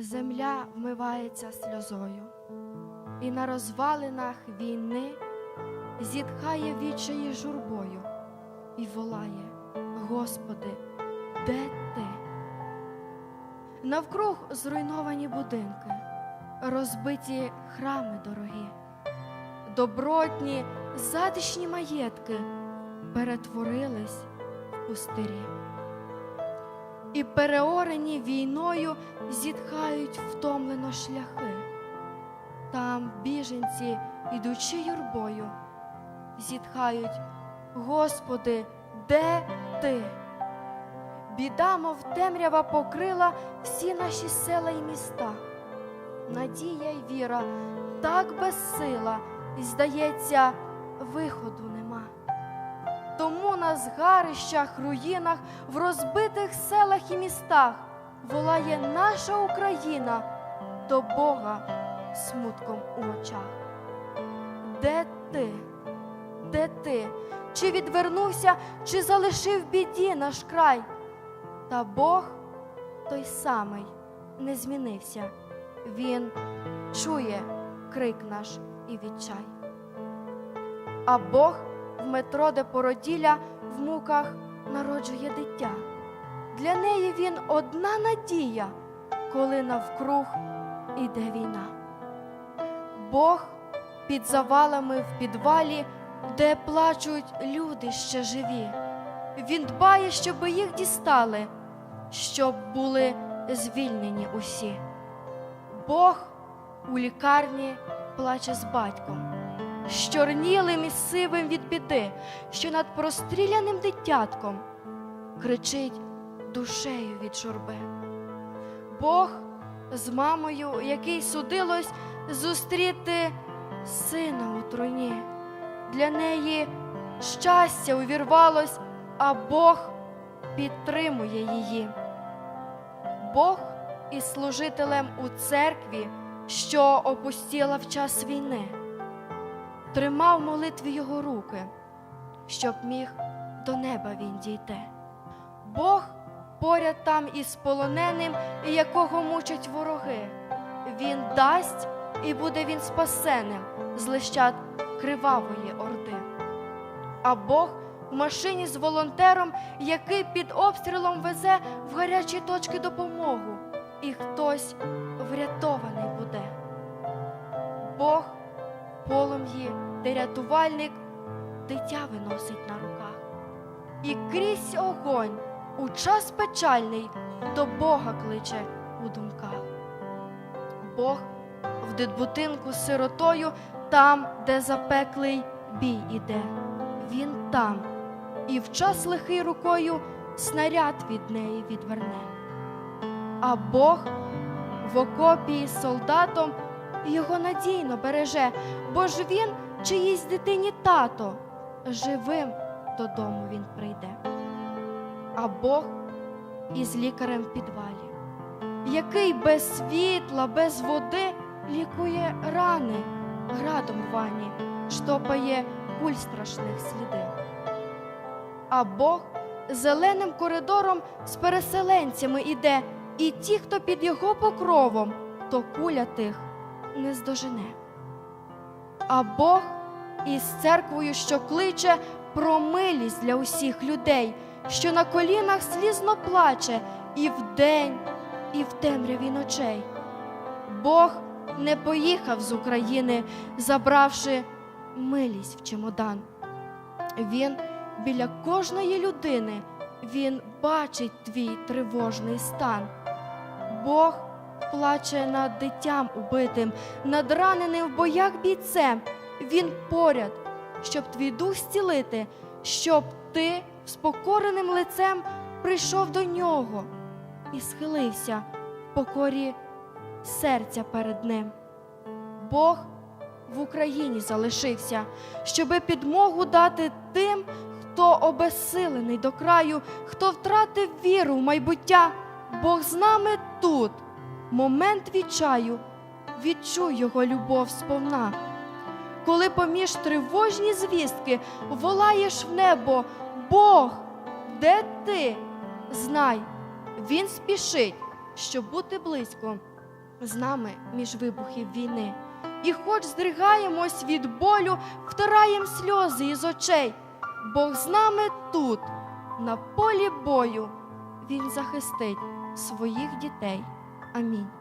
Земля вмивається сльозою, і на розвалинах війни зітхає відчаї журбою і волає, Господи, де ти? Навкруг зруйновані будинки, розбиті храми дорогі, добротні, затишні маєтки перетворились в пустирі. І переорені війною зітхають втомлено шляхи. Там біженці, ідучи юрбою, зітхають, Господи, де ти? Біда, мов темрява покрила всі наші села і міста. Надія й віра так безсила, і, здається, виходу нема. На згарищах, руїнах, в розбитих селах і містах волає наша Україна до Бога смутком у очах. Де ти? Де ти? Чи відвернувся, чи залишив біді наш край? Та Бог той самий не змінився. Він чує крик наш і відчай. А Бог метро, де породілля в муках народжує дитя. Для неї він одна надія, коли навкруг іде війна. Бог під завалами в підвалі, де плачуть люди ще живі. Він дбає, щоб їх дістали, щоб були звільнені усі. Бог у лікарні плаче з батьком, щорнілим і сивим від біди, що над простріляним дитятком кричить душею від журби. Бог з мамою, який судилось зустріти сина у труні. Для неї щастя увірвалось, а Бог підтримує її. Бог із служителем у церкві, що опустіла в час війни, тримав молитві його руки, щоб міг до неба він дійти. Бог поряд там із полоненим, якого мучать вороги. Він дасть і буде він спасеним з лищат кривавої орди. А Бог в машині з волонтером, який під обстрілом везе в гарячі точки допомогу, і хтось врятований буде. Бог полум'ї, де рятувальник дитя виносить на руках. І крізь огонь у час печальний до Бога кличе у думках. Бог в дитбутинку сиротою, там, де запеклий бій іде. Він там, і в час лихий рукою снаряд від неї відверне. А Бог в окопі з солдатом його надійно береже, бо ж він чиїсь дитині тато, живим додому він прийде. А Бог із лікарем в підвалі, який без світла, без води лікує рани градом в ванні, штопає куль страшних сліди. А Бог зеленим коридором з переселенцями іде, і ті, хто під його покровом, то куля тих не здожене. А Бог із церквою, що кличе про милість для усіх людей, що на колінах слізно плаче і вдень, і в темряві ночей. Бог не поїхав з України, забравши милість в чемодан. Він біля кожної людини, він бачить твій тривожний стан. Бог плаче над дитям убитим, над раненим в боях бійцем. Він поряд, щоб твій дух зцілити, щоб ти з покореним лицем прийшов до нього і схилився в покорі серця перед ним. Бог в Україні залишився, щоби підмогу дати тим, хто обезсилений до краю, хто втратив віру в майбуття. Бог з нами тут, момент відчаю, відчуй його любов сповна. Коли поміж тривожні звістки волаєш в небо, Бог, де ти? Знай, він спішить, щоб бути близько з нами між вибухів війни. І хоч здригаємось від болю, втираєм сльози із очей. Бог з нами тут, на полі бою, Він захистить своїх дітей. Амінь.